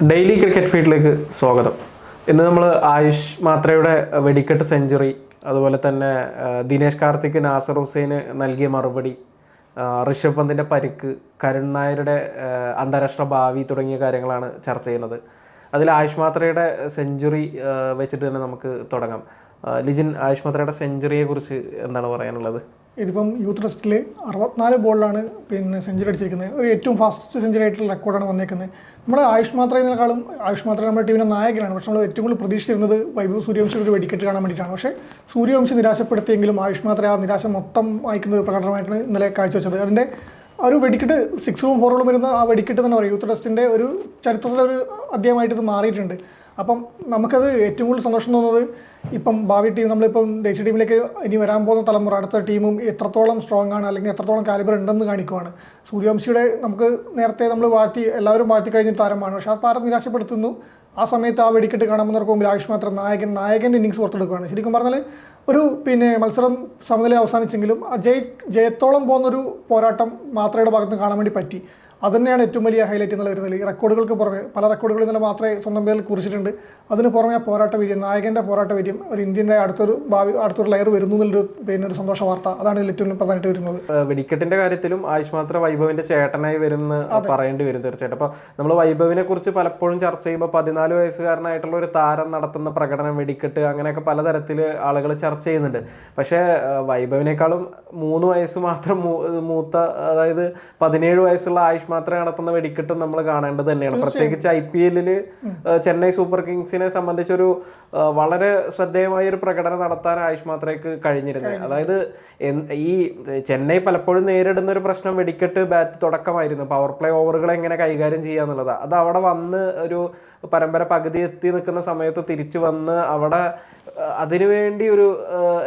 Daily cricket ഫീൽഡിലേക്ക് സ്വാഗതം. ഇന്ന് നമ്മൾ ആയുഷ് മാത്രയുടെ വെടിക്കെട്ട് സെഞ്ചുറി അതുപോലെ തന്നെ ദിനേശ് കാർത്തിക് നാസർ ഹുസൈന് നൽകിയ മറുപടി ഋഷഭ് പന്തിന്റെ പരിക്ക് കരുൺ നായരുടെ അന്താരാഷ്ട്ര ഭാവി തുടങ്ങിയ കാര്യങ്ങളാണ് ചർച്ച ചെയ്യുന്നത്. അതിൽ ആയുഷ് മാത്രയുടെ സെഞ്ചുറി വെച്ചിട്ട് തന്നെ നമുക്ക് തുടങ്ങാം. ലിജിൻ ആയുഷ് മാത്രയുടെ സെഞ്ചുറിയെക്കുറിച്ച് എന്താണ് പറയാനുള്ളത്? ഇതിപ്പം യൂത്ത് ടെസ്റ്റിൽ അറുപത്തിനാല് ബോളിലാണ് പിന്നെ സെഞ്ചുറി അടിച്ചിരിക്കുന്നത്. ഒരു ഏറ്റവും ഫാസ്റ്റ് സെഞ്ചുറി ആയിട്ടുള്ള റെക്കോർഡാണ് വന്നേക്കുന്നത്. നമ്മൾ ആയുഷ് മാത്രേക്കാളും ആയുഷ് മാത്ര നമ്മുടെ ടീമിന്റെ നായകനാണ്. പക്ഷെ നമ്മൾ ഏറ്റവും കൂടുതൽ പ്രതീക്ഷിച്ചിരുന്നത് വൈഭവ് സൂര്യവംശി ഒരു വെടിക്കെട്ട് കാണാൻ വേണ്ടിയിട്ടാണ്. പക്ഷേ സൂര്യവംശി നിരാശപ്പെടുത്തിയെങ്കിലും ആയുഷ് മാത്ര ആ നിരാശ മൊത്തം വായിക്കുന്ന ഒരു പ്രകടനമായിട്ടാണ് ഇന്നലെ കാഴ്ചവെച്ചത്. അതിന്റെ ഒരു വെടിക്കെട്ട് സിക്സും ഫോറുകളും വരുന്ന ആ വെടിക്കെട്ട് തന്നെ പറയും. യൂത്ത് ടെസ്റ്റിന്റെ ഒരു ചരിത്രത്തിലെ ഒരു അധ്യായമായിട്ട് ഇത് മാറിയിട്ടുണ്ട്. അപ്പം നമുക്കത് ഏറ്റവും കൂടുതൽ സന്തോഷം തോന്നുന്നത് ഇപ്പം ഭാവി ടീം നമ്മളിപ്പം ദേശീയ ടീമിലേക്ക് ഇനി വരാൻ പോകുന്ന തലമുറ അടുത്ത ടീമും എത്രത്തോളം സ്ട്രോങ് ആണ് അല്ലെങ്കിൽ എത്രത്തോളം കാലിബർ ഉണ്ടെന്ന് കാണിക്കുവാണ്. സൂര്യവംശിയുടെ നമുക്ക് നേരത്തെ നമ്മൾ വാഴ്ത്തി എല്ലാവരും വാഴ്ത്തി കഴിഞ്ഞ താരമാണ്. പക്ഷേ ആ താരം നിരാശപ്പെടുത്തുന്നു. ആ സമയത്ത് ആ വെടിക്കെട്ട് കാണാമെന്നവർക്ക് മുമ്പിൽ ആയുഷ് മാത്രം നായകൻ നായകന്റെ ഇന്നിങ്സ് പുറത്തെടുക്കുകയാണ് ശരിക്കും പറഞ്ഞാൽ ഒരു പിന്നെ മത്സരം സമനില അവസാനിച്ചെങ്കിലും ആ ജയ ജയത്തോളം പോകുന്നൊരു പോരാട്ടം മാത്രയുടെ ഭാഗത്ത് കാണാൻ വേണ്ടി പറ്റി. അത് തന്നെയാണ് ഏറ്റവും വലിയ ഹൈലൈറ്റ് എന്നുള്ള വരുന്നത് ഈ റെക്കോർഡുകൾക്ക് പുറമെ പല റെക്കോർഡുകൾ ഇന്നലെ മാത്രമേ സ്വന്തം പേരിൽ കുറിച്ചിട്ടുണ്ട്. അതിന് പുറമെ പോരാട്ട വീര്യം നായകന്റെ പോരാട്ട വീര്യം ഒരു ഇന്ത്യന്റെ അടുത്തൊരു ഭാവി അടുത്തൊരു ലെയർ വരുന്നു എന്നൊരു പിന്നെ ഒരു സന്തോഷ വാർത്ത. അതാണ് ഇതിൽ ഏറ്റവും പ്രധാനമായിട്ട് വരുന്നത്. വെടിക്കെട്ടിന്റെ കാര്യത്തിലും ആയുഷ് മാത്ര വൈഭവിന്റെ ചേട്ടനായി വരുന്ന പറയേണ്ടി വരും തീർച്ചയായിട്ടും. അപ്പൊ നമ്മൾ വൈഭവിനെ കുറിച്ച് പലപ്പോഴും ചർച്ച ചെയ്യുമ്പോൾ പതിനാല് വയസ്സുകാരനായിട്ടുള്ള ഒരു താരം നടത്തുന്ന പ്രകടനം വെടിക്കെട്ട് അങ്ങനെയൊക്കെ പലതരത്തിൽ ആളുകൾ ചർച്ച ചെയ്യുന്നുണ്ട്. പക്ഷേ വൈഭവിനേക്കാളും മൂന്ന് വയസ്സ് മാത്രം മൂത്ത അതായത് പതിനേഴ് വയസ്സുള്ള ആയുഷ് മാത്രം നടത്തുന്ന വെടിക്കെട്ടും നമ്മൾ കാണേണ്ടത് തന്നെയാണ്. പ്രത്യേകിച്ച് ഐ പി എല്ലിൽ ചെന്നൈ സൂപ്പർ കിങ്സിനെ സംബന്ധിച്ചൊരു വളരെ ശ്രദ്ധേയമായ ഒരു പ്രകടനം നടത്താൻ ആയുഷ് മാത്രയ്ക്ക് കഴിഞ്ഞിരുന്നത്. അതായത് ഈ ചെന്നൈ പലപ്പോഴും നേരിടുന്ന ഒരു പ്രശ്നം വെടിക്കെട്ട് ബാറ്റ് തുടക്കമായിരുന്നു. പവർ പ്ലേ ഓവറുകൾ എങ്ങനെ കൈകാര്യം ചെയ്യുക എന്നുള്ളത്. അത് അവിടെ വന്ന് ഒരു പരമ്പര പകുതി എത്തി നിൽക്കുന്ന സമയത്ത് തിരിച്ചു വന്ന് അവിടെ അതിനുവേണ്ടി ഒരു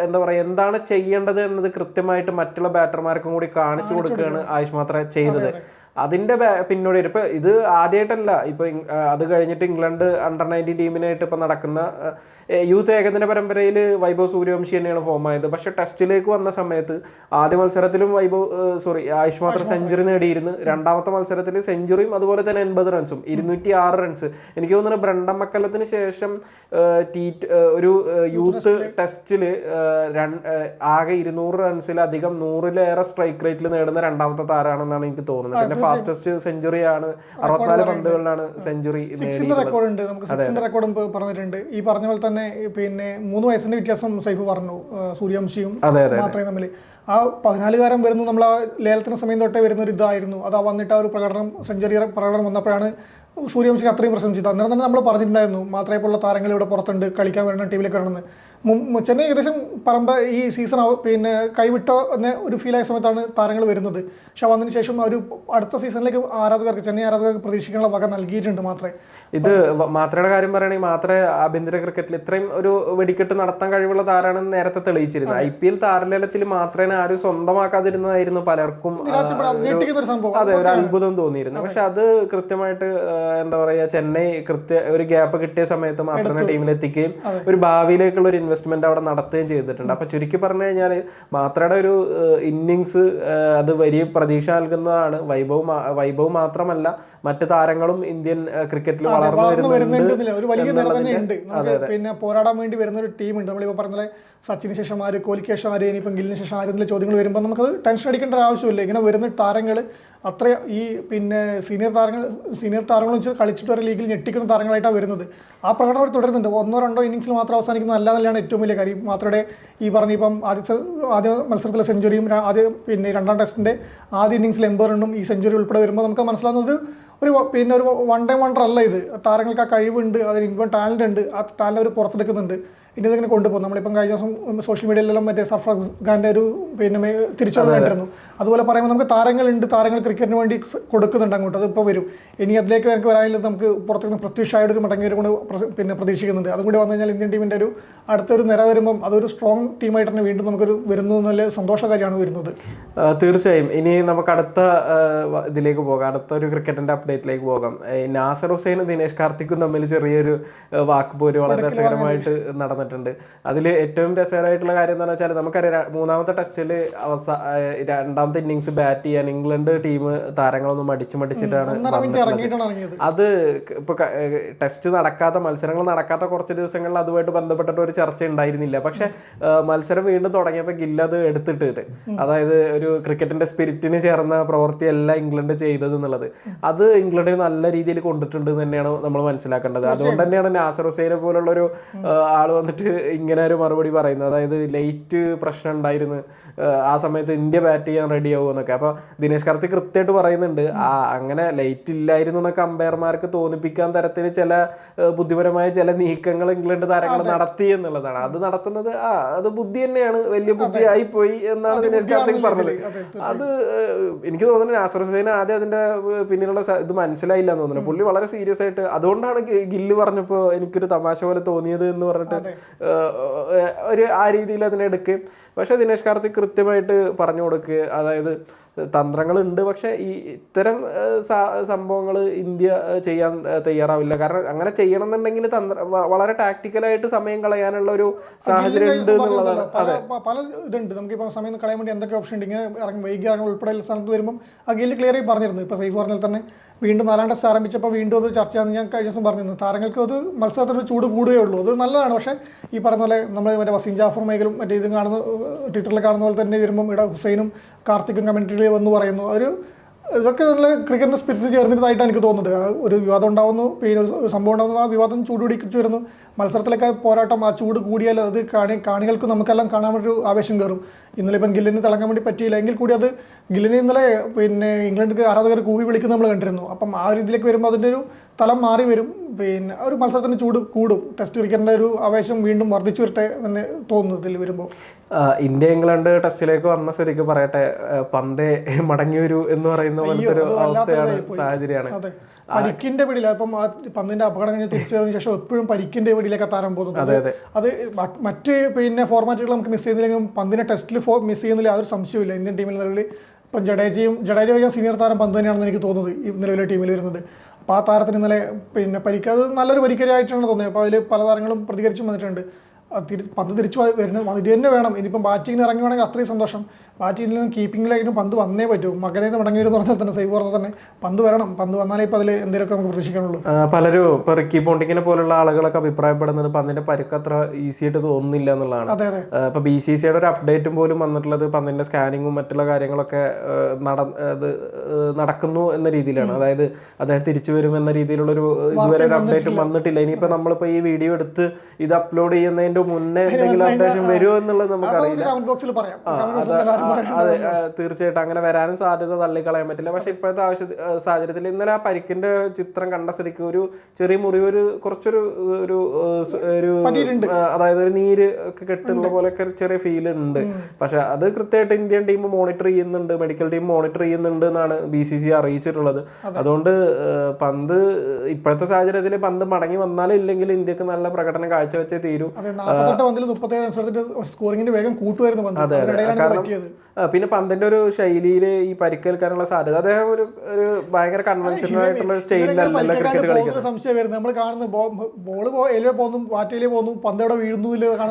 എന്താ പറയുക എന്താണ് ചെയ്യേണ്ടത് എന്നത് കൃത്യമായിട്ട് മറ്റുള്ള ബാറ്റർമാർക്കും കൂടി കാണിച്ചു കൊടുക്കുകയാണ് ആയുഷ് മാത്ര ചെയ്തത്. അതിന്റെ പിന്നോട് പിന്നോടി ഇപ്പൊ ഇത് ആദ്യമായിട്ടല്ല ഇപ്പൊ അത് കഴിഞ്ഞിട്ട് ഇംഗ്ലണ്ട് അണ്ടർ നയന്റീൻ ടീമിനായിട്ട് ഇപ്പൊ നടക്കുന്ന യൂത്ത് ഏകദിന പരമ്പരയിൽ വൈഭവ് സൂര്യവംശി തന്നെയാണ് ഫോം ആയത്. പക്ഷെ ടെസ്റ്റിലേക്ക് വന്ന സമയത്ത് ആദ്യ മത്സരത്തിലും വൈഭവ് സോറി ആയുഷ് മാത്രം സെഞ്ചുറി നേടിയിരുന്നു. രണ്ടാമത്തെ മത്സരത്തിൽ സെഞ്ചുറിയും അതുപോലെ തന്നെ എൺപത് റൺസും ഇരുന്നൂറ്റി ആറ് റൺസ് എനിക്ക് തോന്നുന്നു ബ്രണ്ടം മക്കല്ലത്തിന് ശേഷം ടീ ഒരു യൂത്ത് ടെസ്റ്റിൽ ആകെ ഇരുന്നൂറ് റൺസിലധികം നൂറിലേറെ സ്ട്രൈക്ക് റേറ്റിൽ നേടുന്ന രണ്ടാമത്തെ താരമാണെന്നാണ് എനിക്ക് തോന്നുന്നത്. പിന്നെ ഫാസ്റ്റസ്റ്റ് സെഞ്ചുറിയാണ് അറുപത്തിനാല് പന്തുകളിലാണ് സെഞ്ചുറി നേടിയത് റെക്കോർഡ് ഉണ്ട്. നമുക്ക് റെക്കോർഡും പറഞ്ഞിട്ടുണ്ട്. ഈ പറഞ്ഞ പോലെ തന്നെ പിന്നെ മൂന്ന് വയസ്സിന്റെ വ്യത്യാസം സൈഫ് പറഞ്ഞു സൂര്യവംശിയും മാത്രമേ തമ്മിൽ. ആ പതിനാലുകാരൻ വരുന്നു നമ്മൾ ആ ലേലത്തിന് സമയം തൊട്ടേ വരുന്ന ഒരു ഇതായിരുന്നു. അത് ആ വന്നിട്ട് ആ ഒരു പ്രകടനം സെഞ്ചുറി പ്രകടനം വന്നപ്പോഴാണ് സൂര്യവംശിനെ അത്രയും പ്രശംസിച്ചത്. അന്നേരം തന്നെ നമ്മൾ പറഞ്ഞിട്ടുണ്ടായിരുന്നു മാത്രമേ പോലുള്ള താരങ്ങൾ ഇവിടെ പുറത്തുണ്ട് കളിക്കാൻ വരണം ടീമിലേക്ക് വരണമെന്ന്. ചെന്നൈ ഏകദേശം പറമ്പ ഈ സീസൺ പിന്നെ കൈവിട്ട എന്ന ഒരു ഫീലായ സമയത്താണ് താരങ്ങൾ വരുന്നത്. പക്ഷെ വന്നതിന് ശേഷം ഒരു അടുത്ത സീസണിലേക്ക് ആരാധകർക്ക് ചെന്നൈ ആരാധകർക്ക് പ്രതീക്ഷിക്കാനുള്ള വക നൽകിയിട്ടുണ്ട് മാത്രമേ. ഇത് മാത്രയുടെ കാര്യം പറയുകയാണെങ്കിൽ മാത്രമേ ആഭ്യന്തര ക്രിക്കറ്റിൽ ഇത്രയും ഒരു വെടിക്കെട്ട് നടത്താൻ കഴിവുള്ള താരമാണെന്ന് നേരത്തെ തെളിയിച്ചിരുന്നത്. ഐ പി എൽ താരലേലത്തിൽ മാത്രമേ ആരും സ്വന്തമാക്കാതിരുന്നതായിരുന്നു പലർക്കും ഒരു- ഒരു അതെ ഒരു അത്ഭുതം തോന്നിയിരുന്നു. പക്ഷെ അത് കൃത്യമായിട്ട് എന്താ പറയാ ചെന്നൈ കൃത്യ ഒരു ഗ്യാപ്പ് കിട്ടിയ സമയത്ത് മാത്രമേ ടീമിലെത്തിക്കുകയും ഒരു ഭാവിയിലേക്കുള്ള ഒരു ഇൻവെസ്റ്റ്മെന്റ് അവിടെ നടത്തുകയും ചെയ്തിട്ടുണ്ട്. അപ്പോൾ ചുരുക്കി പറഞ്ഞു കഴിഞ്ഞാൽ മാത്രയുടെ ഒരു ഇന്നിങ്സ് അത് വലിയ പ്രതീക്ഷ നൽകുന്നതാണ്. വൈഭവ് വൈഭവ് മാത്രമല്ല മറ്റ് താരങ്ങളും ഇന്ത്യൻ ക്രിക്കറ്റിൽ വളർന്നു വരുന്നുണ്ട് ഒരു വലിയ നിര തന്നെ ഉണ്ട് പിന്നെ പോരാടാൻ വേണ്ടി വരുന്ന ഒരു ടീമുണ്ട്. നമ്മളിപ്പോൾ പറഞ്ഞ പോലെ സച്ചിന് ശേഷം ആര് കോഹ്ലിക്ക് ശേഷം ആര് ഇനിയിപ്പം ഗില്ലിന് ശേഷം ആരെന്നുള്ള ചോദ്യങ്ങൾ വരുമ്പോൾ നമുക്ക് ടെൻഷൻ അടിക്കേണ്ട ഒരു ആവശ്യമില്ല. ഇങ്ങനെ വരുന്ന താരങ്ങൾ അത്ര ഈ പിന്നെ സീനിയർ താരങ്ങൾ സീനിയർ താരങ്ങൾ വെച്ച് കളിച്ചിട്ട് ഒരു ലീഗിൽ ഞെട്ടിക്കുന്ന താരങ്ങളായിട്ടാണ് വരുന്നത്. ആ പ്രകടനം അവർ തുടരുന്നുണ്ട്. ഒന്നോ രണ്ടോ ഇന്നിങ്സിൽ മാത്രം അവസാനിക്കുന്ന. അല്ല നല്ലതാണ് ഏറ്റവും വലിയ കാര്യം. മാത്രമേ ഈ പറഞ്ഞ ഇപ്പം ആദ്യ ആദ്യ മത്സരത്തിലെ സെഞ്ചുറിയും ആദ്യ പിന്നെ രണ്ടാം ടെസ്റ്റിന്റെ ആദ്യ ഇന്നിങ്സിൽ എൺപത് റണ്ണും ഈ സെഞ്ചുറി ഉൾപ്പെടെ വരുമ്പോൾ നമുക്ക് മനസ്സിലാവുന്നത് ഒരു പിന്നെ ഒരു വൺ ടൈം വണ്ടർ അല്ല ഇത്. താരങ്ങൾക്ക് ആ കഴിവുണ്ട് അതിന് ഇപ്പം ടാലന്റ് ഉണ്ട് ആ ടാലന്റ് അവർ പുറത്തെടുക്കുന്നുണ്ട്. ഇനി ഇതിങ്ങനെ കൊണ്ടുപോകും. നമ്മളിപ്പം കഴിഞ്ഞ ദിവസം സോഷ്യൽ മീഡിയയിലെല്ലാം മറ്റേ സർഫ്രാസ് ഖാന്റെ ഒരു പിന്നെ തിരിച്ചറിവ് കണ്ടിരുന്നു. അതുപോലെ പറയുമ്പോൾ നമുക്ക് താരങ്ങളുണ്ട്. താരങ്ങൾ ക്രിക്കറ്റിന് വേണ്ടി കൊടുക്കുന്നുണ്ട് അങ്ങോട്ട്. അതിപ്പോൾ വരും. ഇനി അതിലേക്ക് നമുക്ക് വരാനില്ല നമുക്ക് പുറത്തുനിന്ന് പ്രത്യുഷായുടെ ഒരു മടങ്ങി വരുമ്പോൾ പിന്നെ പ്രതീക്ഷിക്കുന്നുണ്ട്. അതും കൂടി വന്നു കഴിഞ്ഞാൽ ഇന്ത്യൻ ടീമിന്റെ ഒരു അടുത്തൊരു നിര വരുമ്പം അതൊരു സ്ട്രോങ് ടീമായിട്ട് തന്നെ വീണ്ടും നമുക്കൊരു വരുന്നു എന്നുള്ള സന്തോഷകാര്യമാണ് വരുന്നത്. തീർച്ചയായും. ഇനി നമുക്ക് അടുത്ത ഇതിലേക്ക് പോകാം. അടുത്ത ഒരു ക്രിക്കറ്റിന്റെ അപ്ഡേറ്റിലേക്ക് പോകാം നാസർ ഹുസൈനും ദിനേശ് കാർത്തിക്കും തമ്മിൽ ചെറിയൊരു വാക്ക് വാക്കുപോര് വളരെ രസകരമായിട്ട് നടന്നിട്ടുണ്ട്. വന്നിട്ടുണ്ട്. അതിൽ ഏറ്റവും രസകരമായിട്ടുള്ള കാര്യം എന്താണെന്ന് വെച്ചാൽ നമുക്കറിയാം മൂന്നാമത്തെ ടെസ്റ്റിൽ അവസാന രണ്ടാമത്തെ ഇന്നിങ്സ് ബാറ്റ് ചെയ്യാൻ ഇംഗ്ലണ്ട് ടീം താരങ്ങളൊന്നും മടിച്ചു മടിച്ചിട്ടാണ് അത് ഇപ്പൊ ടെസ്റ്റ് നടക്കാത്ത മത്സരങ്ങൾ നടക്കാത്ത കുറച്ച് ദിവസങ്ങളിൽ അതുമായിട്ട് ബന്ധപ്പെട്ടിട്ട് ഒരു ചർച്ച ഉണ്ടായിരുന്നില്ല. പക്ഷെ മത്സരം വീണ്ടും തുടങ്ങിയപ്പോൾ ഗില്ല അത് എടുത്തിട്ടിട്ട് അതായത് ഒരു ക്രിക്കറ്റിന്റെ സ്പിരിറ്റിന് ചേർന്ന പ്രവൃത്തിയല്ല ഇംഗ്ലണ്ട് ചെയ്തത് എന്നുള്ളത്. അത് ഇംഗ്ലണ്ടിന് നല്ല രീതിയിൽ കൊണ്ടിട്ടുണ്ട് തന്നെയാണ് നമ്മൾ മനസ്സിലാക്കേണ്ടത്. അതുകൊണ്ട് തന്നെയാണ് നാസർ ഹുസൈനെ പോലുള്ള ഒരു ആൾ വന്നിട്ട് ഇങ്ങനെ ഒരു മറുപടി പറയുന്നത്. അതായത് ലൈറ്റ് പ്രശ്നം ഉണ്ടായിരുന്നു. ആ സമയത്ത് ഇന്ത്യ ബാറ്റ് ചെയ്യാൻ റെഡി ആവുമെന്നൊക്കെ അപ്പൊ ദിനേശ് കാർത്തി കൃത്യമായിട്ട് പറയുന്നുണ്ട് ആ അങ്ങനെ ലൈറ്റ് ഇല്ലായിരുന്നു എന്നൊക്കെ അമ്പയർമാർക്ക് തോന്നിപ്പിക്കാൻ തരത്തിൽ ചില ബുദ്ധിപരമായ ചില നീക്കങ്ങൾ ഇംഗ്ലണ്ട് താരങ്ങൾ നടത്തി എന്നുള്ളതാണ്. അത് നടത്തുന്നത് ആ അത് ബുദ്ധി തന്നെയാണ്. വലിയ ബുദ്ധിയായി പോയി എന്നാണ് ദിനേശ് കാർത്തിക് പറഞ്ഞത്. അത് എനിക്ക് തോന്നുന്നു നാസർ ഹുസൈൻ ആദ്യം അതിന്റെ പിന്നിലുള്ള ഇത് മനസ്സിലായില്ല എന്ന് തോന്നുന്നു. പുള്ളി വളരെ സീരിയസ് ആയിട്ട് അതുകൊണ്ടാണ് ഗില്ല് പറഞ്ഞപ്പോൾ എനിക്കൊരു തമാശ പോലെ തോന്നിയത് എന്ന് പറഞ്ഞിട്ട് ഒരു ആ രീതിയിൽ അതിനെ എടുക്കുകയും പക്ഷെ ദിനേശ് കാർത്തിക് കൃത്യമായിട്ട് പറഞ്ഞു കൊടുക്കുക അതായത് തന്ത്രങ്ങളുണ്ട് പക്ഷേ ഈ ഇത്തരം സംഭവങ്ങൾ ഇന്ത്യ ചെയ്യാൻ തയ്യാറാവില്ല. കാരണം അങ്ങനെ ചെയ്യണം എന്നുണ്ടെങ്കിൽ തന്ത്ര വളരെ ടാക്ടിക്കലായിട്ട് സമയം കളയാനുള്ള ഒരു സാഹചര്യം ഉണ്ട് എന്നുള്ളതാണ്. അതെ. പല ഇതുണ്ട്. നമുക്ക് ഇപ്പോൾ സമയം കളയാൻ വേണ്ടി എന്തൊക്കെ ഓപ്ഷൻ ഉണ്ട്? ഇങ്ങനെ ഇറങ്ങി. വൈകി ഉൾപ്പെടെയുള്ള സ്ഥലത്ത് വരുമ്പോൾ അഖിലിൽ ക്ലിയർ ആയി പറഞ്ഞിരുന്നു. ഇപ്പോൾ സൈഫ് പറഞ്ഞാൽ തന്നെ വീണ്ടും നാലാം ടെസ്റ്റ് ആരംഭിച്ചപ്പോൾ വീണ്ടും അത് ചർച്ചയാണെന്ന് ഞാൻ കഴിഞ്ഞ ദിവസം പറഞ്ഞിരുന്നു. താരങ്ങൾക്ക് അത് മത്സരത്തിൽ ചൂട് കൂടുകയേ ഉള്ളൂ അത് നല്ലതാണ്. പക്ഷേ ഈ പറഞ്ഞ പോലെ നമ്മൾ മറ്റേ വസീം ജാഫർ മേഖലും മറ്റേ ഇതും കാണുന്ന ട്വിറ്ററിൽ കാണുന്ന പോലെ തന്നെ വരുമ്പം ഇവിടെ ഹുസൈനും കാർത്തിക്കും കമ്മ്യൂണിറ്റിയിൽ വന്ന് പറയുന്നു. ഒരു ഇതൊക്കെ നല്ല ക്രിക്കറ്റിന്റെ സ്പിരിറ്റ് ചേർന്നിരുന്നതായിട്ടാണ് എനിക്ക് തോന്നുന്നത്. ഒരു വിവാദം ഉണ്ടാവുന്നു പിന്നെ ഒരു സംഭവം ഉണ്ടാവുന്നു. ആ വിവാദം ചൂടുപിടിച്ചു വരുന്നു. മത്സരത്തിലൊക്കെ പോരാട്ടം ആ ചൂട് കൂടിയാൽ അത് കാണി കാണികൾക്ക് നമുക്കെല്ലാം കാണാൻ ഒരു ആവേശം കയറും. ഇന്നലെ ഇപ്പം ഗില്ലിന് തിളങ്ങാൻ വേണ്ടി പറ്റിയില്ല. എങ്കിൽ കൂടി അത് ഗില്ലിനെ ഇന്നലെ പിന്നെ ഇംഗ്ലണ്ട് ആരാധകർ കൂവി വിളിക്കുന്ന നമ്മൾ കണ്ടിരുന്നു. അപ്പം ആ രീതിയിലേക്ക് വരുമ്പോൾ അതിന്റെ ഒരു തലം മാറി വരും. പിന്നെ ഒരു മത്സരത്തിന് ചൂട് കൂടും. ടെസ്റ്റ് ക്രിക്കറ്റിന്റെ ഒരു ആവേശം വീണ്ടും വർദ്ധിച്ചു വരട്ടെ എന്ന് തോന്നുന്നു ഇതിൽ വരുമ്പോൾ ഇന്ത്യ ഇംഗ്ലണ്ട് ടെസ്റ്റിലേക്ക് വന്ന ശരിക്കും പറയട്ടെ പന്തേ മടങ്ങി വരൂ എന്ന് പറയുന്ന പോലത്തെ ഒരു അവസ്ഥയാണ് സാഹചര്യമാണ്. പരിക്കിന്റെ പിടിയില ഇപ്പം പന്തിന്റെ അപകടം കഴിഞ്ഞ് തിരിച്ചു വന്നതിന് ശേഷം എപ്പോഴും പരിക്കിന്റെ പിടിയിലേക്ക് താരം പോകുന്നത്. അത് മറ്റ് പിന്നെ ഫോർമാറ്റുകൾ നമുക്ക് മിസ് ചെയ്യുന്നില്ലെങ്കിലും പന്തിനെ ടെസ്റ്റിൽ ഫോ മിസ് ചെയ്യുന്നില്ല യാതൊരു സംശയമില്ല ഇന്ത്യൻ ടീമിൽ നിലവിൽ ഇപ്പം ജഡേജയും ജഡേജ കഴിഞ്ഞാൽ സീനിയർ താരം പന്ത് തന്നെയാണെന്ന് എനിക്ക് തോന്നുന്നത് ഈ നിലവിലെ ടീമിൽ വരുന്നത്. അപ്പോൾ ആ താരത്തിന് ഇന്നലെ പിന്നെ പരിക്ക് അത് നല്ലൊരു പരിക്കരായിട്ടാണ് തോന്നിയത്. അപ്പോൾ അതിൽ പല താരങ്ങളും പ്രതികരിച്ചും വന്നിട്ടുണ്ട്. തിരി പന്ത് തിരിച്ച് വരുന്നത് വരുന്ന ഇത് തന്നെ വേണം. ഇനിയിപ്പം ബാറ്റിങ്ങിന് ഇറങ്ങുവാണെങ്കിൽ അത്രയും സന്തോഷം. ബാറ്റിങ്ങിലും കീപ്പിങ്ങിലായിട്ടും പന്ത് വന്നേ പറ്റൂ. മകനെ മടങ്ങി വരും പറഞ്ഞാൽ തന്നെ സേവ് പറഞ്ഞാൽ തന്നെ പന്ത് വരണം. പന്ത് വന്നാലേ ഇപ്പോൾ അതിൽ എന്തെങ്കിലുമൊക്കെ നമുക്ക് പ്രതീക്ഷിക്കാനുള്ളൂ. പലരും ഇപ്പോൾ റിക്കി പോണ്ടിങ്ങിനെ പോലുള്ള ആളുകളൊക്കെ അഭിപ്രായപ്പെടുന്നത് പന്തിന്റെ പരുക്ക് അത്ര ഈസി ആയിട്ട് തോന്നുന്നില്ല എന്നുള്ളതാണ്. അതെ അതെ. ഇപ്പോൾ ഇപ്പൊ ബി സി സിയുടെ ഒരു അപ്ഡേറ്റും പോലും വന്നിട്ടുള്ളത് പന്തിന്റെ സ്കാനിങ്ങും മറ്റുള്ള കാര്യങ്ങളൊക്കെ നട അത് നടക്കുന്നു എന്ന രീതിയിലാണ്. അതായത് അദ്ദേഹം തിരിച്ചു വരും എന്ന രീതിയിലുള്ള ഒരു ഇതുവരെ ഒരു അപ്ഡേറ്റും വന്നിട്ടില്ല. ഇനിയിപ്പോൾ നമ്മളിപ്പോൾ ഈ വീഡിയോ എടുത്ത് ഇത് അപ്ലോഡ് ചെയ്യുന്നതിന്റെ മുന്നേ എന്തെങ്കിലും അപ്ഡേഷൻ വരുമോ എന്നുള്ളത് നമുക്കറിയില്ല അത് തീർച്ചയായിട്ടും അങ്ങനെ വരാനും സാധ്യത തള്ളിക്കളയാൻ പറ്റില്ല. പക്ഷെ ഇപ്പോഴത്തെ ആവശ്യ സാഹചര്യത്തിൽ ഇന്നലെ ആ പരിക്കിന്റെ ചിത്രം കണ്ട സ്ഥിതിക്ക് ഒരു ചെറിയ മുറിവ് ഒരു കുറച്ചൊരു ഒരു ഒരു അതായത് ഒരു നീര് ഒക്കെ കെട്ടുള്ള പോലെയൊക്കെ ചെറിയ ഫീൽ ഉണ്ട്. പക്ഷെ അത് കൃത്യമായിട്ട് ഇന്ത്യൻ ടീം മോണിറ്റർ ചെയ്യുന്നുണ്ട് മെഡിക്കൽ ടീം മോണിറ്റർ ചെയ്യുന്നുണ്ട് എന്നാണ് ബി സി സി അറിയിച്ചിട്ടുള്ളത്. അതുകൊണ്ട് പന്ത് ഇപ്പോഴത്തെ സാഹചര്യത്തിൽ പന്ത് മടങ്ങി വന്നാലും ഇല്ലെങ്കിൽ ഇന്ത്യയ്ക്ക് നല്ല പ്രകടനം കാഴ്ചവെച്ചേ തീരൂ. നാൽപ്പത്തെട്ട് പന്തിൽ മുപ്പത്തേഴ് അനുസരിച്ചിട്ട് സ്കോറിങ്ങിന്റെ വേഗം കൂട്ടുമായിരുന്നു പന്ത്. പിന്നെ പന്തിന്റെ ഒരു ശൈലിയിൽ ഈ പരിക്കേൽക്കാനുള്ള സാധ്യത. അദ്ദേഹം ഒരു ഒരു ഭയങ്കര കൺവെൻഷനൽ ആയിട്ടുള്ള സ്റ്റൈലിലല്ല ക്രിക്കറ്റ് കളിക്കുന്നത്. സംശയം വരുന്നത്. നമ്മൾ കാണുന്ന ബോൾ എലിയെ പോകുന്നു ബാറ്റയിലേ പോകുന്നു പന്ത് എവിടെ വീഴുന്നു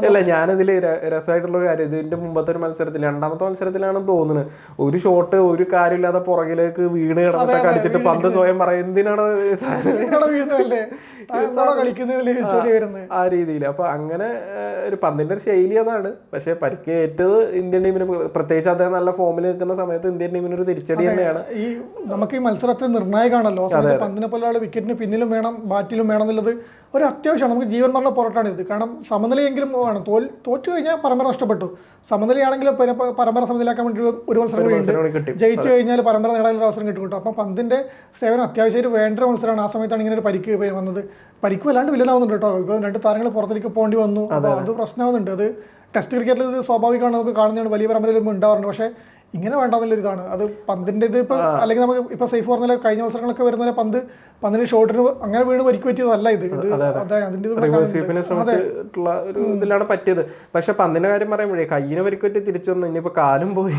അല്ല ഞാനിതിൽ രസമായിട്ടുള്ള കാര്യം ഇതിന്റെ മുമ്പത്തെ ഒരു മത്സരത്തിൽ രണ്ടാമത്തെ മത്സരത്തിലാണ് തോന്നുന്നത് ഒരു ഷോട്ട് ഒരു കാര്യമില്ലാതെ പുറകിലേക്ക് വീണ് കിടന്നിട്ടൊക്കെ അടിച്ചിട്ട് പന്ത് സ്വയം പറയും എന്തിനാണ് ആ രീതിയിൽ അപ്പൊ അങ്ങനെ ഒരു പന്തിന്റെ ഒരു ശൈലി അതാണ്. പക്ഷേ പരിക്കേറ്റത് ഇന്ത്യൻ ടീമിന് പ്ര- പ്രത്യേകിച്ച് അദ്ദേഹം നല്ല ഫോമിൽ നിൽക്കുന്ന സമയത്ത് ഇന്ത്യൻ ടീമിന് ഒരു തിരിച്ചടി തന്നെയാണ്. ഈ നമുക്ക് ഈ മത്സരത്തിൽ നിർണായകമാണല്ലോ. പന്തിനെ പോലെ ആൾ വിക്കറ്റിന് പിന്നിലും വേണം ബാറ്റിലും വേണം എന്നുള്ളത് ഒരു അത്യാവശ്യമാണ് നമുക്ക് ജീവൻ മരണ പോരാട്ടമാണ് ഇത്. കാരണം സമനിലയെങ്കിലും വേണം. തോൽ തോറ്റു കഴിഞ്ഞാൽ പരമ്പര നഷ്ടപ്പെട്ടു. സമനിലയാണെങ്കിലും പിന്നെ പരമ്പര സമനിലയാക്കാൻ വേണ്ടി ഒരു- മത്സരം കിട്ടി. ജയിച്ചു കഴിഞ്ഞാൽ പരമ്പര നേടാനൊരു അവസരം കിട്ടും കേട്ടോ. അപ്പം പന്തിന്റെ സേവനം അത്യാവശ്യമായിട്ട് വേണ്ട ഒരു മത്സരമാണ്. ആ സമയത്താണ് ഇങ്ങനെ ഒരു പരിക്ക് വന്നത്. പരിക്ക് വല്ലാണ്ട് വില്ലനാവുന്നുണ്ട് കേട്ടോ. ഇപ്പോൾ രണ്ട് താരങ്ങൾ പുറത്തേക്ക് പോകേണ്ടി വന്നു. അപ്പോൾ അത്. പ്രശ്നമാവുന്നുണ്ട്. അത് ടെസ്റ്റ് ക്രിക്കറ്റിൽ ഇത് സ്വാഭാവികമാണ് നമുക്ക് കാണുന്നതാണ്. വലിയ പരമ്പരയിലും ഉണ്ടാവാറുണ്ട് പക്ഷേ ഇങ്ങനെ വേണ്ടെന്നുള്ളൊരു ഇതാണ്. അത് പന്തിന്റെ ഇത് ഇപ്പം അല്ലെങ്കിൽ നമുക്ക് ഇപ്പൊ സേഫ് പറഞ്ഞ കഴിഞ്ഞ മത്സരങ്ങളൊക്കെ വരുന്ന പന്ത് പന്തിന് ഷോട്ടിന് അങ്ങനെ വീണ് പരിക്ക് പറ്റിയതല്ല ഇത്. ഒരു ഇതിലാണ് പറ്റിയത്. പക്ഷെ പന്തിന്റെ കാര്യം പറയുമ്പോഴേ കയ്യിന് പരിക്കുപറ്റി തിരിച്ചു വന്നു. ഇനിയിപ്പോ കാലും പോയി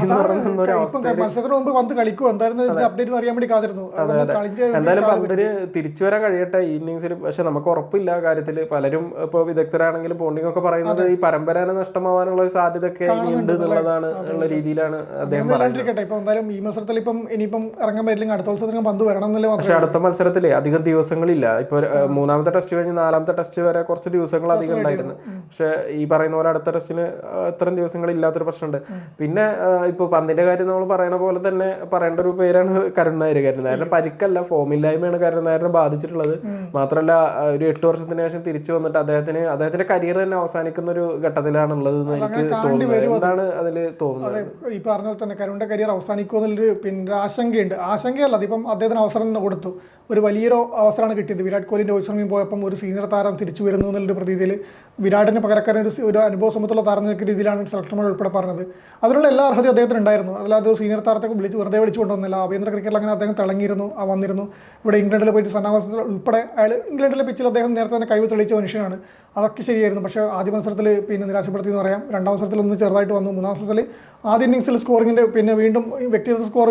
മത്സരത്തിന് മുമ്പ് പന്ത് കളിക്കും. എന്തായിരുന്നു അപ്ഡേറ്റ് അറിയാൻ വേണ്ടി കാത്തിരുന്നു. എന്തായാലും പന്തിന് തിരിച്ചു വരാൻ കഴിയട്ടെ ഈ ഇന്നിങ്സിൽ പക്ഷെ നമുക്ക് ഉറപ്പില്ല കാര്യത്തിൽ പലരും ഇപ്പോൾ വിദഗ്ധരാണെങ്കിലും പോണ്ടിങ് ഒക്കെ പറയുന്നത് ഈ പരമ്പരാനെ നഷ്ടമാവാനുള്ള ഒരു സാധ്യത ഒക്കെ ഉണ്ട് എന്നുള്ളതാണ് ഉള്ള രീതിയിലാണ് അദ്ദേഹം ഇല്ലാണ്ടിരിക്കട്ടെ ഇപ്പൊ എന്തായാലും ഈ മത്സരത്തിൽ ഇപ്പം ഇനിയിപ്പം ഇറങ്ങാൻ പറ്റില്ലെങ്കിൽ അടുത്ത മത്സരത്തിന് പന്ത് വരണം എന്നല്ലേ പക്ഷെ അടുത്ത മത്സരത്തിൽ അധികം ദിവസങ്ങളില്ല. ഇപ്പൊ മൂന്നാമത്തെ ടെസ്റ്റ് കഴിഞ്ഞ് നാലാമത്തെ ടെസ്റ്റ് വരെ കുറച്ച് ദിവസങ്ങൾ അധികം ഉണ്ടായിരുന്നു. പക്ഷെ ഈ പറയുന്ന പോലെ അടുത്ത ടെസ്റ്റിന് ഇത്രയും ദിവസങ്ങൾ ഇല്ലാത്തൊരു പ്രശ്നമുണ്ട്. പിന്നെ ഇപ്പൊ പന്തിന്റെ കാര്യം നമ്മൾ പറയുന്ന പോലെ തന്നെ പറയേണ്ട ഒരു പേരാണ് കരുൺ നായർ. കരുൺ നായരുടെ പരിക്കല്ല ഫോമില്ലായ്മയാണ് കരുൺ നായരനെ ബാധിച്ചിട്ടുള്ളത്. മാത്രമല്ല ഒരു എട്ട് വർഷത്തിന് ശേഷം തിരിച്ചു വന്നിട്ട് അദ്ദേഹത്തിന് അദ്ദേഹത്തിന്റെ കരിയർ തന്നെ അവസാനിക്കുന്ന ഒരു ഘട്ടത്തിലാണ് ഉള്ളത് എന്ന് എനിക്ക് തോന്നുന്നത്. എന്താണ് അതിൽ തോന്നുന്നത്? ഈ പറഞ്ഞ തന്നെ കരുണിന്റെ കരിയർ അവസാനിക്കുമോ എന്നൊരു പിന്നെ ആശങ്കയുണ്ട്. ആശങ്കയല്ല അതിപ്പം അദ്ദേഹത്തിന് അവസരം തന്നെ കൊടുത്തു. ഒരു വലിയൊരു അവസരമാണ് കിട്ടിയത്. വിരാട് കോഹ്ലി രോഹിത് ശർമ്മയും പോയപ്പം ഒരു സീനിയർ താരം തിരിച്ചു വരുന്നു എന്നുള്ളൊരു പ്രതീതിയിൽ വിരാടിന് പകരക്കാരൻ ഒരു ഒരു അനുഭവ സമ്പത്തുള്ള താരം നിൽക്കുന്ന രീതിയിലാണ് സെലക്ടർമാർ ഉൾപ്പെടെ പറഞ്ഞത്. അതിനുള്ള എല്ലാ അർഹതയും അദ്ദേഹത്തിന് ഉണ്ടായിരുന്നു അല്ലാതെ ഒരു സീനിയർ താരത്തെ വിളിച്ച് വെറുതെ വിളിച്ചു കൊണ്ടുവന്നില്ല. ആഭ്യന്തര ക്രിക്കറ്റിൽ അങ്ങനെ അദ്ദേഹം തിളങ്ങിയിരുന്നു വന്നിരുന്നു. ഇവിടെ ഇംഗ്ലണ്ടിൽ പോയിട്ട് സന്നാഹത്തിൽ ഉൾപ്പെടെ അയാൾ ഇംഗ്ലണ്ടിലെ പിച്ചിൽ അദ്ദേഹം നേരത്തെ തന്നെ കഴിവ് തെളിയിച്ച മനുഷ്യനാണ്. അതൊക്കെ ശരിയായിരുന്നു. പക്ഷേ ആദ്യ മത്സരത്തിൽ പിന്നെ നിരാശപ്പെടുത്തി എന്ന് പറയാം. രണ്ടാം മത്സരത്തിൽ ഒന്ന് ചെറുതായിട്ട് വന്നു. മൂന്നാം മത്സരത്തിൽ ആദ്യ ഇന്നിങ്സിൽ സ്കോറിങ്ങിന്റെ പിന്നെ വീണ്ടും വ്യക്തിഗത സ്കോർ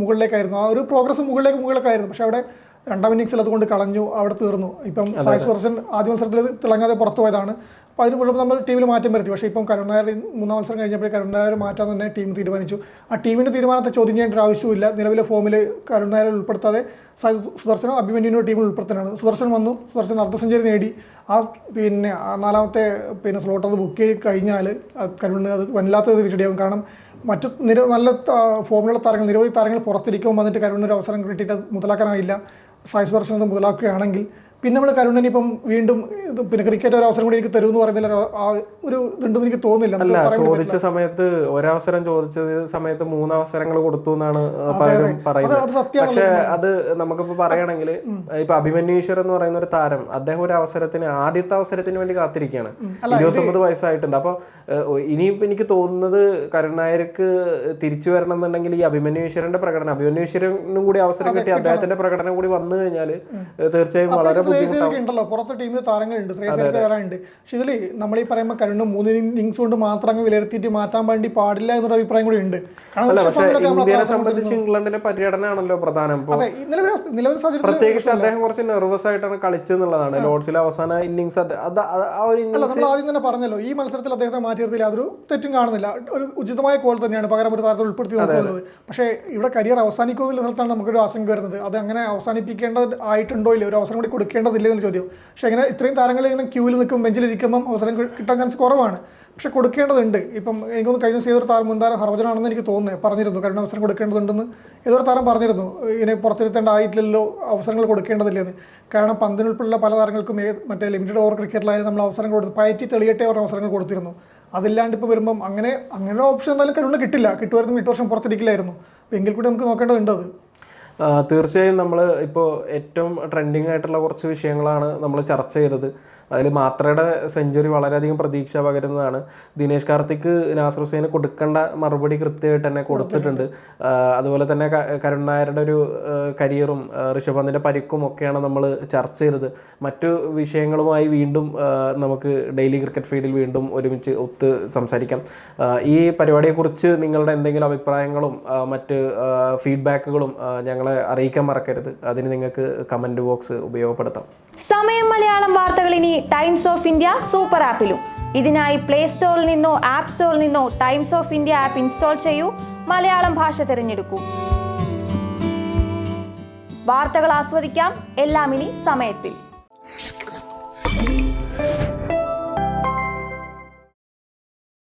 മുകളിലേക്കായിരുന്നു. ആ ഒരു പ്രോഗ്രസ് മുകളിലേക്ക് മുകളിലേക്കായിരുന്നു പക്ഷേ അവിടെ രണ്ടാം ഇന്നിങ്സിൽ അതുകൊണ്ട് കളഞ്ഞു അവിടെ തീർന്നു. ഇപ്പം സായ് സുദർശൻ ആദ്യ മത്സരത്തിൽ തിളങ്ങാതെ പുറത്തു പോയതാണ്. അപ്പോൾ അതിന് മുഴുവൻ നമ്മൾ ടീമിൽ മാറ്റം വരുത്തി. പക്ഷേ ഇപ്പം കരുൺ നായർ മൂന്നാം മത്സരം കഴിഞ്ഞപ്പോൾ കരുൺ നായർ മാറ്റാൻ തന്നെ ടീം തീരുമാനിച്ചു. ആ ടീമിന്റെ തീരുമാനത്തെ ചോദ്യം ചെയ്യേണ്ട ആവശ്യമില്ല നിലവിലെ ഫോമിൽ കരുൺ നായർ ഉൾപ്പെടുത്താതെ സുദർശനോ അഭിമന്യുവിനോ ടീമിൽ ഉൾപ്പെടുത്താനാണ് സുദർശൻ വന്നു. സുദർശൻ അർദ്ധ സെഞ്ചുറി നേടി. ആ പിന്നെ നാലാമത്തെ പിന്നെ സ്ലോട്ട് അത് ബുക്ക് ചെയ്ത് കഴിഞ്ഞാൽ കരുണ് അത് വല്ലാത്ത തിരിച്ചടിയാകും കാരണം മറ്റു നിര നല്ല ഫോമിലുള്ള താരങ്ങൾ നിരവധി താരങ്ങൾ പുറത്തിരിക്കുമ്പോൾ വന്നിട്ട് കരുണിന് ഒരു അവസരം കിട്ടിയിട്ട് മുതലാക്കാനായില്ല. സായി മുതലാക്കുകയാണെങ്കിൽ പിന്നെ നമ്മൾ കരുണൻ ഇപ്പം വീണ്ടും പിന്നെ ക്രിക്കറ്റ് ഒരു അവസരം കൂടി എനിക്ക് തരുമെന്ന് പറയുന്നില്ല ഒരു- ഇതുണ്ടെന്ന് എനിക്ക് തോന്നുന്നില്ല. ചോദിച്ച സമയത്ത് ഒരവസരം ചോദിച്ച സമയത്ത് മൂന്ന് അവസരങ്ങൾ കൊടുത്തു എന്നാണ് പലരും പറയുന്നത്. പക്ഷെ അത് നമുക്കിപ്പോ പറയുകയാണെങ്കിൽ ഇപ്പൊ അഭിമന്യു ഈശ്വർ എന്ന് പറയുന്ന ഒരു താരം അദ്ദേഹം ഒരു അവസരത്തിന് ആദ്യത്തെ അവസരത്തിന് വേണ്ടി കാത്തിരിക്കുകയാണ്. ഇരുപത്തൊമ്പത് വയസ്സായിട്ടുണ്ട്. അപ്പൊ ഇനിയിപ്പോ എനിക്ക് തോന്നുന്നത് കരുണായർക്ക് തിരിച്ചു വരണം എന്നുണ്ടെങ്കിൽ ഈ അഭിമന്യു ഈശ്വരന്റെ പ്രകടനം അഭിമന്യു ഈശ്വരനും കൂടി അവസരം കിട്ടി അദ്ദേഹത്തിന്റെ പ്രകടനം കൂടി വന്നു കഴിഞ്ഞാൽ തീർച്ചയായും വളരെ ശ്രേയസേനൊക്കെ ഉണ്ടല്ലോ. പുറത്തെ ടീമിൽ താരങ്ങളുണ്ട്. ശ്രേയസേനൊക്കെ വരാനുണ്ട് പക്ഷെ ഇതിൽ നമ്മൾ ഈ പറയുമ്പോൾ കരുണ് മൂന്ന് ഇന്നിങ്സ് കൊണ്ട് മാത്രം അങ്ങ് വിലയിരുത്തിയിട്ട് മാറ്റാൻ വേണ്ടി പാടില്ല എന്നൊരു അഭിപ്രായം കൂടി ഉണ്ട്. നമ്മൾ സംബന്ധിച്ച് ഇംഗ്ലണ്ടിന്റെ പര്യടനമാണല്ലോ പ്രധാനം. പ്രത്യേകിച്ച് അദ്ദേഹം കുറച്ച് നെർവസ് ആയിട്ടാണ് കളിച്ചെന്നുള്ളതാണ് ലോർഡ്സിലെ അവസാന ഇന്നിങ്സ് നമ്മൾ ആദ്യം തന്നെ പറഞ്ഞല്ലോ ഈ മത്സരത്തിൽ അദ്ദേഹത്തെ മാറ്റി യാതൊരു അതൊരു തെറ്റും കാണുന്നില്ല. ഒരു ഉചിതമായ കോൾ തന്നെയാണ് പകരം ഒരു താരത്തിൽ ഉൾപ്പെടുത്തി നോക്കുന്നത്. പക്ഷേ ഇവിടെ കരിയർ അവസാനിക്കുന്ന സ്ഥലത്താണ് നമുക്കൊരു ആശങ്ക വരുന്നത്. അത് അങ്ങനെ അവസാനിപ്പിക്കേണ്ടത് ആയിട്ടുണ്ടോ ഇല്ല? ഒരു അവസരം കൂടി കൊടുക്കേണ്ടതില്ല എന്ന് ചോദ്യം. പക്ഷെ അങ്ങനെ ഇത്രയും താരങ്ങൾ ഇങ്ങനെ ക്യൂവിൽ നിൽക്കും ബെഞ്ചിലിരിക്കുമ്പം അവസരം കിട്ടാൻ ചാൻസ് കുറവാണ്. പക്ഷെ കൊടുക്കേണ്ടതുണ്ട്. ഇപ്പം എനിക്കൊന്ന് കഴിഞ്ഞ ഏതൊരു താരം മുൻതാരം ഹർഭജനാണെന്ന് എനിക്ക് തോന്നുന്നത് പറഞ്ഞിരുന്നു. കാരണം അവസരം കൊടുക്കേണ്ടതുണ്ടെന്ന് ഏതൊരു താരം പറഞ്ഞിരുന്നു. ഇതിനെ പുറത്തിരുത്തേണ്ട ആയിട്ടില്ലല്ലോ അവസരങ്ങൾ കൊടുക്കേണ്ടതില്ലെന്ന്. കാരണം പന്തിനുൾപ്പെടെയുള്ള പല താരങ്ങൾക്കും മറ്റേ ലിമിറ്റഡ് ഓവർ ക്രിക്കറ്റിലായാലും നമ്മൾ അവസരം കൊടുത്തു പയറ്റി തെളിയട്ടെ അവർ അവസരങ്ങൾ കൊടുത്തിരുന്നു. അതില്ലാണ്ട് ഇപ്പോൾ വരുമ്പം അങ്ങനെ അങ്ങനെ ഓപ്ഷൻ എന്തായാലും കരുണ് കിട്ടില്ല. കിട്ടുമായിരുന്നു എട്ട് വർഷം പുറത്തിരിക്കില്ലായിരുന്നു. എങ്കിൽ കൂടി നമുക്ക് നോക്കേണ്ടതുണ്ട് അത്. തീർച്ചയായും നമ്മൾ ഇപ്പോൾ ഏറ്റവും ട്രെൻഡിങ് ആയിട്ടുള്ള കുറച്ച് വിഷയങ്ങളാണ് നമ്മൾ ചർച്ച ചെയ്തത്. അതിൽ മാത്രയുടെ സെഞ്ചുറി വളരെയധികം പ്രതീക്ഷ പകരുന്നതാണ്. ദിനേഷ് കാർത്തിക് നാസർ ഹുസൈന് കൊടുക്കേണ്ട മറുപടി കൃത്യമായിട്ട് തന്നെ കൊടുത്തിട്ടുണ്ട്. അതുപോലെ തന്നെ കരുൺ നായരുടെ ഒരു കരിയറും ഋഷഭ് പന്തിന്റെ പരിക്കും ഒക്കെയാണ് നമ്മൾ ചർച്ച ചെയ്തത്. മറ്റു വിഷയങ്ങളുമായി വീണ്ടും നമുക്ക് ഡെയിലി ക്രിക്കറ്റ് ഫീൽഡിൽ വീണ്ടും ഒരുമിച്ച് ഒത്ത് സംസാരിക്കാം. ഈ പരിപാടിയെക്കുറിച്ച് നിങ്ങളുടെ എന്തെങ്കിലും അഭിപ്രായങ്ങളും മറ്റ് ഫീഡ്ബാക്കുകളും ഞങ്ങളെ അറിയിക്കാൻ മറക്കരുത്. അതിന് നിങ്ങൾക്ക് കമന്റ് ബോക്സ് ഉപയോഗപ്പെടുത്താം. സമയം മലയാളം വാർത്തകൾ ഇനി ടൈംസ് ഓഫ് ഇന്ത്യ സൂപ്പർ ആപ്പിലും ഇതിനായി പ്ലേ സ്റ്റോറിൽ നിന്നോ ആപ്പ് സ്റ്റോറിൽ നിന്നോ Times of India app install ചെയ്യൂ. മലയാളം ഭാഷ തിരഞ്ഞെടുക്കൂ. വാർത്തകൾ ആസ്വദിക്കാം. എല്ലാം ഇനി സമയത്തിൽ.